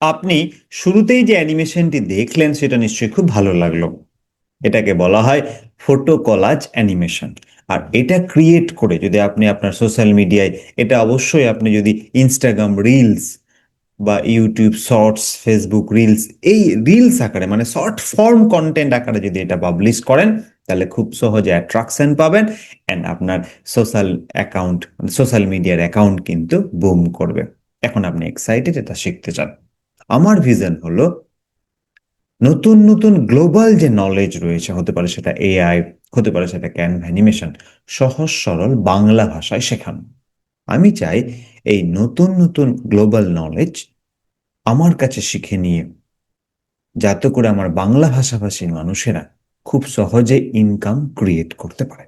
আপনি শুরুতেই যে অ্যানিমেশনটি দেখলেন, সেটা নিশ্চয়ই খুব ভালো লাগল। এটাকে বলা হয় ফটো কলাজ অ্যানিমেশন আর এটা ক্রিয়েট করে যদি আপনি আপনার সোশ্যাল মিডিয়ায় এটা অবশ্যই আপনি যদি ইনস্টাগ্রাম রিলস বা ইউটিউব শর্টস ফেসবুক রিলস এই রিলস আকারে মানে শর্ট ফর্ম কন্টেন্ট আকারে যদি এটা পাবলিশ করেন, তাহলে খুব সহজে অ্যাট্রাকশন পাবেন অ্যান্ড আপনার সোশ্যাল অ্যাকাউন্ট সোশ্যাল মিডিয়ার অ্যাকাউন্ট কিন্তু বুম করবে। এখন আপনি এক্সাইটেড এটা শিখতে চান। আমার ভিজন হলো নতুন নতুন গ্লোবাল যে নলেজ রয়েছে, হতে পারে সেটা এআই হতে পারে সেটা ক্যান অ্যানিমেশন সহজ, সরল বাংলা ভাষায় শেখানো। আমি চাই এই নতুন নতুন গ্লোবাল নলেজ আমার কাছে শিখে নিয়ে যাতে করে আমার বাংলা ভাষাভাষী মানুষেরা খুব সহজে ইনকাম ক্রিয়েট করতে পারে।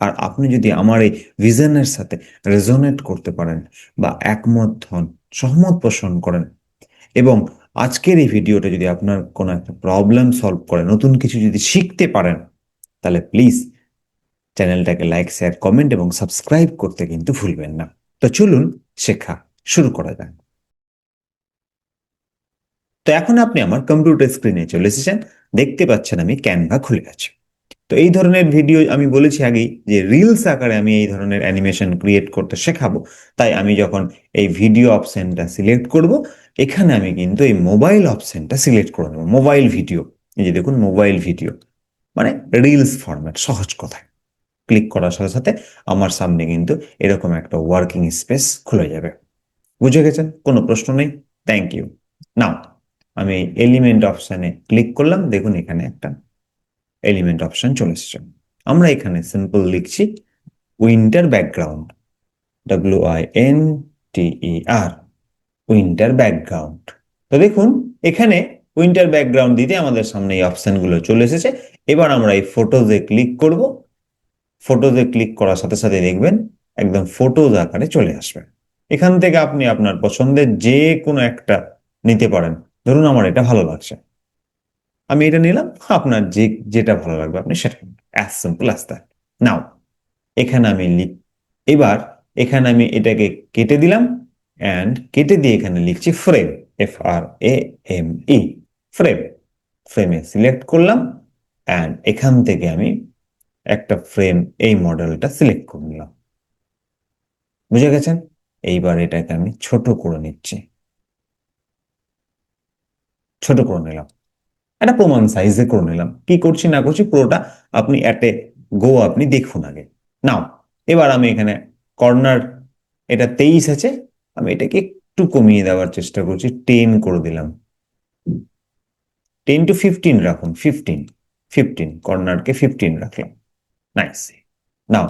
আর আপনি যদি আমার এই ভিজনের সাথে রেজোনেট করতে পারেন বা একমত হন, সহমত পোষণ করেন এবং আজকের এই ভিডিওটা যদি আপনার কোনো একটা প্রবলেম সলভ করে, নতুন কিছু যদি শিখতে পারেন, তাহলে প্লিজ চ্যানেলটাকে লাইক শেয়ার কমেন্ট এবং সাবস্ক্রাইব করতে কিন্তু ভুলবেন না। তো চলুন শেখা শুরু করা যাক। তো এখন আপনি আমার কম্পিউটার স্ক্রিনে চলে এসেছেন। দেখতে পাচ্ছেন আমি ক্যানভা খুলে আছি। তো এই ধরনের ভিডিও আমি বলেছি আগেই যে রিলস আকারে আমি এই ধরনের অ্যানিমেশন ক্রিয়েট করতে শেখাবো। তাই আমি যখন এই ভিডিও অপশনটা সিলেক্ট করব, এখানে আমি কিন্তু এই মোবাইল অপশনটা সিলেক্ট করে নেব। মোবাইল ভিডিও এই যে দেখুন মোবাইল ভিডিও মানে রিলস ফরম্যাট সহজ কথায়। ক্লিক করার সাথে সাথে আমার সামনে কিন্তু এরকম একটা ওয়ার্কিং স্পেস খুলে যাবে। বুঝে গেছেন? কোনো প্রশ্ন নেই? থ্যাংক ইউ নাও আমি এলিমেন্ট অপশানে ক্লিক করলাম। দেখুন, এখানে একটা এলিমেন্ট অপশন চলে এসেছে। আমরা এখানে সিম্পল লিখছি winter background W I N E R winter background তো দেখুন, এখানে উইন্টার ব্যাকগ্রাউন্ড দিতে আমাদের সামনে এই অপশনগুলো চলে এসেছে। এবার আমরা এই ফটোজে ক্লিক করব। ফটোজে ক্লিক করার সাথে সাথে দেখবেন একদম ফটোজ আকারে চলে আসবে। এখান থেকে আপনি আপনার পছন্দের যে কোনো একটা নিতে পারেন। ধরুন আমার এটা ভালো লাগছে। আমি এটা নিলাম, আপনার যে, যেটা ভালো লাগবে আপনি সেটা as simple as that now এখানে আমি লিখ এবার এখানে আমি এটাকে কেটে দিলাম অ্যান্ড কেটে দিয়ে এখানে লিখছি frame F R A M E frame ফ্রেমে সিলেক্ট করলাম অ্যান্ড এখান থেকে আমি একটা ফ্রেম এই মডেলটা সিলেক্ট করে নিলাম। বুঝে গেছেন? এইবার এটাকে আমি ছোট করে নিচ্ছি। ছোট করে নিলাম। একটা প্রমাণ সাইজে করে নিলাম। কি করছি, না করছি, পুরোটা আপনি অ্যাটে গো আপনি দেখুন আগে। নাও এবার আমি এখানে কর্নার এটা তেইশ আছে, আমি এটাকে একটু কমিয়ে দেওয়ার চেষ্টা করছি টেন করে দিলাম। টেন টু ফিফটিন রাখুন ফিফটিন ফিফটিন কর্নারকে ফিফটিন রাখলাম। নাইস নাও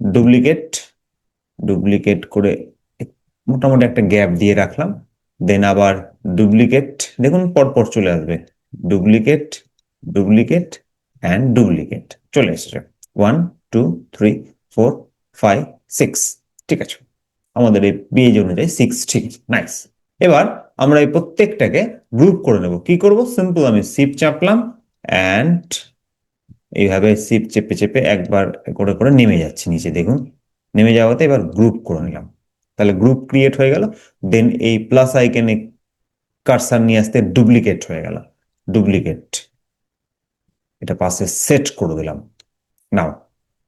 ডুপ্লিকেট ডুপ্লিকেট করে মোটামুটি একটা গ্যাপ দিয়ে রাখলাম দেন আবার ডুপ্লিকেট দেখুন পরপর চলে আসবে। ডুপ্লিকেট ডুপ্লিকেট অ্যান্ড ডুপ্লিকেট চলে এসেছে। One two three four five six ঠিক আছে। আমাদের এই পেজ অনুযায়ী সিক্স ঠিক নাইস এবার আমরা এই প্রত্যেকটাকে গ্রুপ করে নেব। কি করব? সিম্পল আমি সিপ চাপলাম অ্যান্ড এইভাবে সিপ চেপে চেপে একবার করে করে নেমে যাচ্ছে নিচে। দেখুন, নেমে যাওয়াতে এবার গ্রুপ করে নিলাম। তাহলে গ্রুপ ক্রিয়েট হয়ে গেল। দেন এই প্লাস আইকনে কারসার নিয়ে আসতে ডুপ্লিকেট হয়ে গেল। ডুপ্লিকেট এটা পাশে সেট করে দিলাম। নাও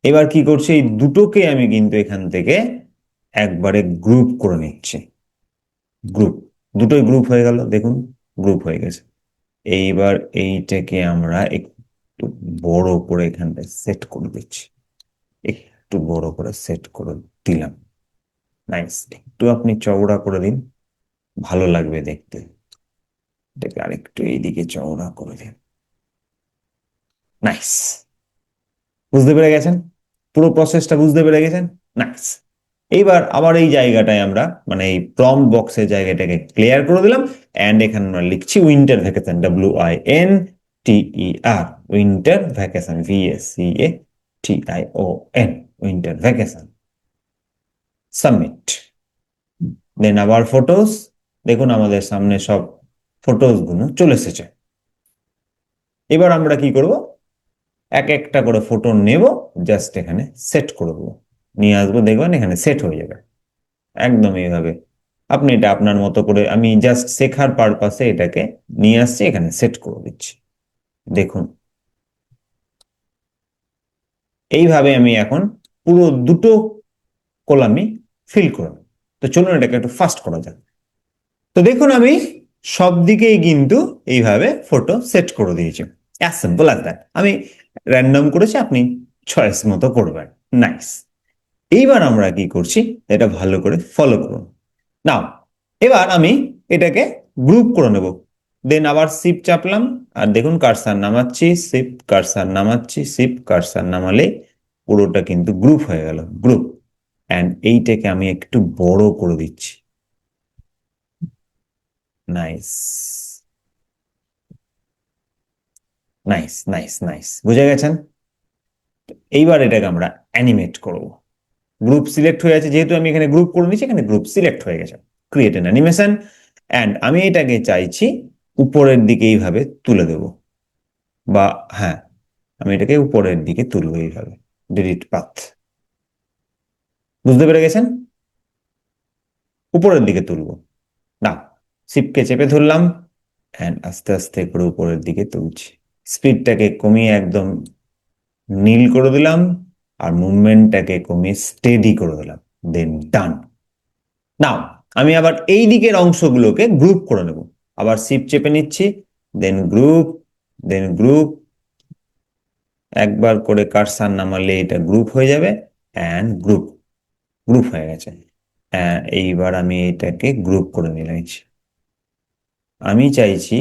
এবার কি করছি? এই দুটোকে আমি কিন্তু এখান থেকে একবারে গ্রুপ করে নিচ্ছি। গ্রুপ দুটোই গ্রুপ হয়ে গেল, দেখুন গ্রুপ হয়ে গেছে। এইবার এইটাকে আমরা একটু বড় করে এখানটায় সেট করে দিচ্ছি। একটু বড় করে সেট করে দিলাম। নাইস একটু আপনি চওড়া করে দিন, ভালো লাগবে দেখতে। এটাকে আরেকটু এইদিকে চওড়া করে দিন। নাইস বুঝতে পেরে গেছেন? পুরো প্রসেসটা বুঝতে পেরে গেছেন? নাইস এইবার আবার এই জায়গাটায় আমরা মানে এই প্রম বক্সের জায়গাটাকে ক্লিয়ার করে দিলাম অ্যান্ড এখানে আমরা লিখছি winter vacation I N R winter vacation V S C A T I O N winter vacation submit then আবার ফটোস দেখুন আমাদের সামনে সব ফটোসগুলো চলে এসেছে। এবার আমরা কি করব? এক একটা করে ফটো নেব জাস্ট এখানে সেট করে দেবো। নিয়ে আসব, দেখবেন এখানে সেট হয়ে যাবে। একদম এইভাবে। আপনি এটা আপনার মতো করে, আমি জাস্ট শেখার পারপাসে এটাকে নিয়ে আসছি, এখানে সেট করে দিচ্ছি। দেখুন। এইভাবে আমি এখন পুরো দুটো কলামই ফিল করব তো চলুন এটাকে একটু ফাস্ট করা যাক। তো দেখুন আমি সব দিকেই কিন্তু এইভাবে ফটো সেট করে দিয়েছি। অ্যাজ সিম্পল অ্যাজ দ্যাট আমি র্যান্ডম করেছি, আপনি চয়েস মতো করবেন। নাইস এইবার আমরা কি করছি? এটা ভালো করে ফলো করুন। নাও এবার আমি এটাকে গ্রুপ করে নেব। দেন আবার সিপ চাপলাম। আর দেখুন কারসার নামাচ্ছি সিপ কারসার নামাচ্ছি সিপ কারসার নামালে পুরোটা কিন্তু গ্রুপ হয়ে গেল। গ্রুপ অ্যান্ড এইটাকে আমি একটু বড় করে দিচ্ছি। নাইস নাইস নাইস বুঝে গেছেন? এইবার এটাকে আমরা অ্যানিমেট করব। গ্রুপ সিলেক্ট হয়ে আছে, যেহেতু আমি এখানে গ্রুপ করে নিয়েছি, এখানে গ্রুপ সিলেক্ট হয়ে গেছে। ক্রিয়েট এন অ্যানিমেশন অ্যান্ড আমি এটাকে চাইছি উপরের দিকে এইভাবে তুলে দেব। বা হ্যাঁ আমি এটাকে উপরের দিকে তুলবো এইভাবে। ডিলিট পাথ বুঝতে পেরে গেছেন? উপরের দিকে তুলবো। শিপকে চেপে ধরলাম অ্যান্ড আস্তে আস্তে করে উপরের দিকে তুলছি। স্পিডটাকে কমিয়ে একদম নীল করে দিলাম আর মুভমেন্টটাকে কমিয়ে স্টেডি করে দিলাম। দেন ডান নাও আমি আবার এই দিকের অংশগুলোকে গ্রুপ করে নেব। আবার শিপ চেপে নিচ্ছি দেন গ্রুপ দেন গ্রুপ একবার করে কারসার নামালে এটা গ্রুপ হয়ে যাবে অ্যান্ড গ্রুপ গ্রুপ হয়ে গেছে। এইবার আমি এটাকে গ্রুপ করে নিলাম। আমি চাইছি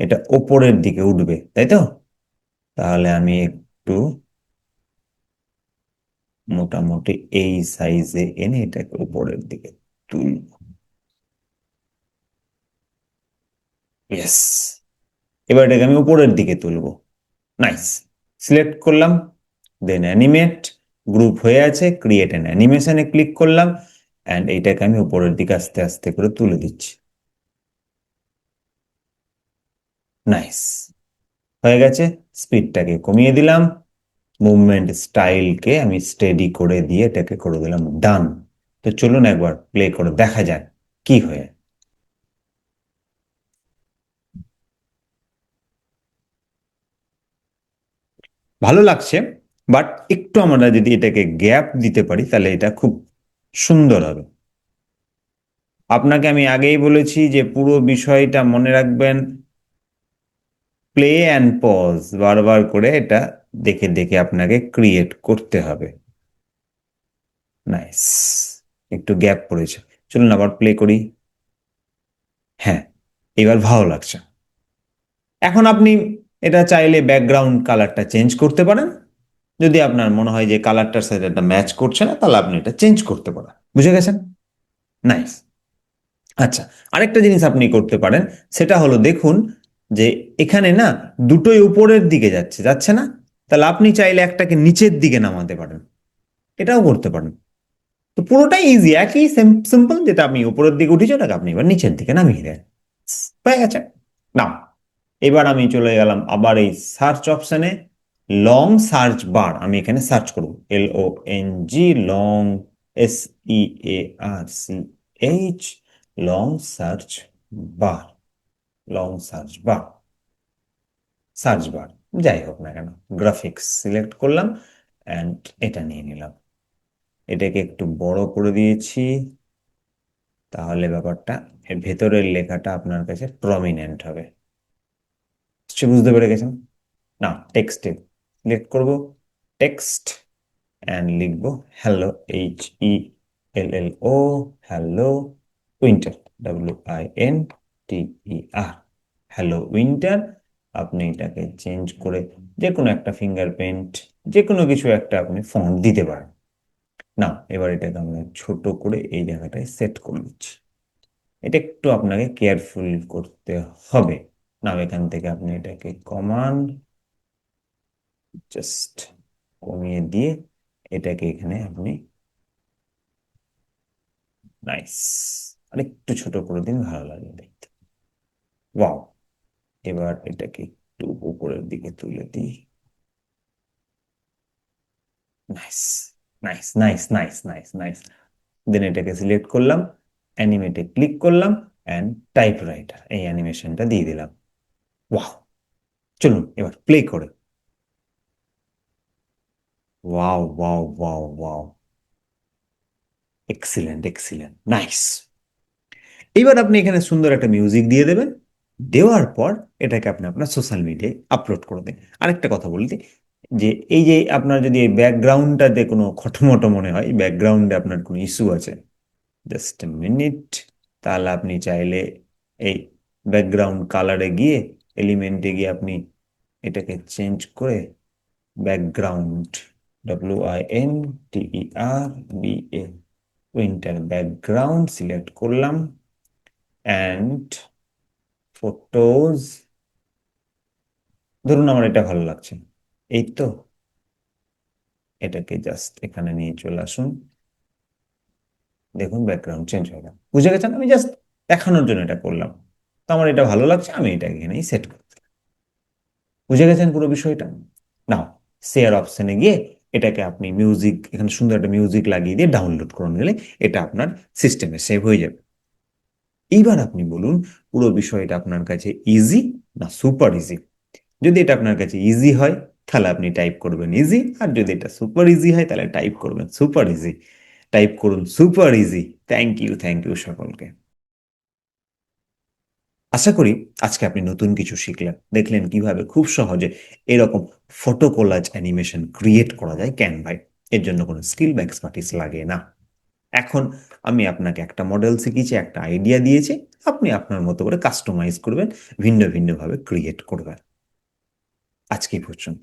এটা ওপরের দিকে উঠবে, তাই তো? তাহলে আমি একটু মোটামুটি এই সাইজে এনে এটাকে উপরের দিকে তুলব। ইয়েস এবার এটাকে আমি উপরের দিকে তুলব। নাইস সিলেক্ট করলাম দেন অ্যানিমেট গ্রুপ হয়ে আছে ক্রিয়েট অ্যান অ্যানিমেশনে ক্লিক করলাম অ্যান্ড এইটাকে আমি উপরের দিকে আস্তে আস্তে করে তুলে দিচ্ছি। নাইস হয়ে গেছে। স্পিডটাকে কমিয়ে দিলাম। মুভমেন্ট স্টাইলকে আমি স্টেডি করে দিয়ে এটাকে করে দিলাম। ডান তো চলুন একবার প্লে করে দেখা যাক কি হয়ে। ভালো লাগছে বাট একটু আমরা যদি এটাকে গ্যাপ দিতে পারি, তাহলে এটা খুব সুন্দর হবে। আপনাকে আমি আগেই বলেছি যে পুরো বিষয়টা মনে রাখবেন প্লে অ্যান্ড পজ বারবার করে এটা দেখে দেখে আপনাকে ক্রিয়েট করতে হবে। নাইস একটু গ্যাপ পড়েছে। চলুন আবার প্লে করি। হ্যাঁ এবার ভালো লাগছে। এখন আপনি এটা চাইলে ব্যাকগ্রাউন্ড কালারটা চেঞ্জ করতে পারেন। যদি আপনার মনে হয় যে কালারটার সাথে এটা ম্যাচ করছে না, তাহলে আপনি এটা চেঞ্জ করতে পারেন। বুঝে গেছেন? নাইস আচ্ছা আরেকটা জিনিস আপনি করতে পারেন, সেটা হলো দেখুন যে এখানে না দুটোই উপরের দিকে যাচ্ছে যাচ্ছে না? তাহলে আপনি চাইলে একটাকে নিচের দিকে নামাতে পারেন। এটাও করতে পারেন। তো পুরোটাই ইজি একই সিম্পল যেটা আপনি উপরের দিকে উঠেছে ওটাকে আপনি এবার নিচের দিকে নামিয়ে দেন। হয়ে গেছে। না এবার আমি চলে গেলাম আবার এই সার্চ অপশনে লং সার্চ বার আমি এখানে সার্চ করব। L O N G long S E A R C H long search bar long search bar search bar যাই হোক না কেন গ্রাফিক্স সিলেক্ট করলাম অ্যান্ড এটা নিয়ে নিলাম। এটাকে একটু বড় করে দিয়েছি, তাহলে ব্যাপারটা এর ভেতরের লেখাটা আপনার কাছে প্রমিনেন্ট হবে। সে বুঝতে পেরে গেছেন? না টেক্সটে সিলেক্ট করব টেক্সট অ্যান্ড লিখব hello H E L L O hello winter W I N T hello winter আপনি এটাকে চেঞ্জ করে যে কোনো একটা ফিঙ্গারপ্রিন্ট যে কোনো কিছু একটা আপনি ফন্ট দিতে পারেন। না এবার এটাকে আমরা ছোট করে এই জায়গাটায় সেট করে দিচ্ছি। এটা একটু আপনাকে কেয়ারফুল করতে হবে। না এখান থেকে আপনি এটাকে কমান জাস্ট কমিয়ে দিয়ে এটাকে এখানে আপনি নাইস আর একটু ছোট করে দিন, ভালো লাগবে ওয়াও এবার এটাকে একটু উপরের দিকে তুলে দিই। Nice nice nice nice nice nice then এটাকে সিলেক্ট করলাম অ্যানিমেটে ক্লিক করলাম অ্যান্ড টাইপরাইটার এই অ্যানিমেশনটা দিয়ে দিলাম। ওয়াও চলুন, এবার প্লে করে। Wow wow wow wow excellent excellent nice এবার আপনি এখানে সুন্দর একটা মিউজিক দিয়ে দেবেন। দেওয়ার পর এটাকে আপনি আপনার সোশ্যাল মিডিয়ায় আপলোড করে দিন। আরেকটা কথা বলতে যে এই যে আপনার যদি এই ব্যাকগ্রাউন্ডটাতে কোনো খটোমটো মনে হয় ব্যাকগ্রাউন্ডে আপনার কোনো ইস্যু আছে জাস্ট মিনিট তাহলে আপনি চাইলে এই ব্যাকগ্রাউন্ড কালারে গিয়ে এলিমেন্টে গিয়ে আপনি এটাকে চেঞ্জ করে background W I N T R B A winter background select করলাম অ্যান্ড ফটোজ ধরুন আমার এটা ভালো লাগছে এই তো। এটাকে জাস্ট এখানে নিয়ে চলে আসুন। দেখুন ব্যাকগ্রাউন্ড চেঞ্জ হয়ে গেল। বুঝে গেছেন? আমি জাস্ট দেখানোর জন্য এটা করলাম। তো আমার এটা ভালো লাগছে, আমি এটা এখানেই সেট করতে বুঝে গেছেন পুরো বিষয়টা? নাও শেয়ার অপশনে গিয়ে এটাকে আপনি মিউজিক এখানে সুন্দর একটা মিউজিক লাগিয়ে দিয়ে ডাউনলোড করে নিলে এটা আপনার সিস্টেমে সেভ হয়ে যাবে। এইবার আপনি বলুন, পুরো বিষয়টা আপনার কাছে ইজি না সুপার ইজি যদি এটা আপনার কাছে ইজি হয়, তাহলে আপনি টাইপ করবেন ইজি আর যদি এটা সুপার ইজি হয়, তাহলে টাইপ করবেন সুপার ইজি টাইপ করুন super easy thank you thank you সকলকে। আশা করি আজকে আপনি নতুন কিছু শিখলেন। দেখলেন কীভাবে খুব সহজে এরকম ফটো কোলাজ অ্যানিমেশন ক্রিয়েট করা যায় ক্যানভায় এর জন্য কোনো স্কিল বা এক্সপার্টিস লাগে না। এখন আমি আপনাকে একটা মডেল শিখিয়েছি, একটা আইডিয়া দিয়েছি, আপনি আপনার মতো করে কাস্টমাইজ করবেন, ভিন্ন ভিন্নভাবে ক্রিয়েট করবেন। আজকে পর্যন্ত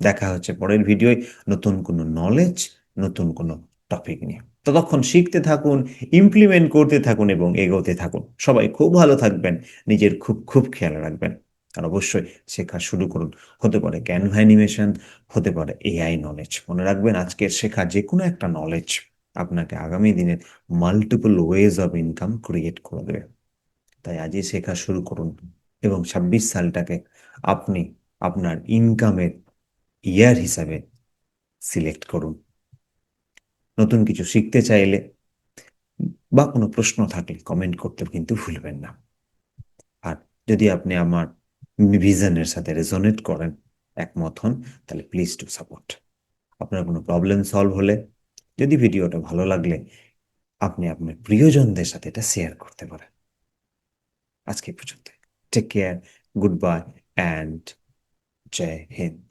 দেখা হচ্ছে পরের ভিডিওয় নতুন কোনো নলেজ নতুন কোনো টপিক নিয়ে। ততক্ষণ শিখতে থাকুন ইমপ্লিমেন্ট করতে থাকুন এবং এগোতে থাকুন। সবাই খুব ভালো থাকবেন, নিজের খুব খুব খেয়াল রাখবেন। আর অবশ্যই শেখা শুরু করুন। হতে পারে ক্যানভা অ্যানিমেশন হতে পারে এআই নলেজ মনে রাখবেন আজকের শেখা যে কোনো একটা নলেজ আপনাকে আগামী দিনের multiple ways of income create করে দেবে। তাই আজই শেখা শুরু করুন এবং ছাব্বিশ সালটাকে আপনি আপনার ইনকামের ইয়ার হিসাবে সিলেক্ট করুন। নতুন কিছু শিখতে চাইলে বা কোনো প্রশ্ন থাকলে কমেন্ট করতে কিন্তু ভুলবেন না। আর যদি আপনি আমার ভিশনের সাথে রেজোনেট করেন, একমত হন, তাহলে প্লিজ টু সাপোর্ট আপনার কোনো প্রবলেম সলভ হলে যদি ভিডিওটা ভালো লাগলে আপনি আপনার প্রিয়জনদের সাথে এটা শেয়ার করতে পারেন। আজকে পর্যন্ত take care good bye and Joy Hind.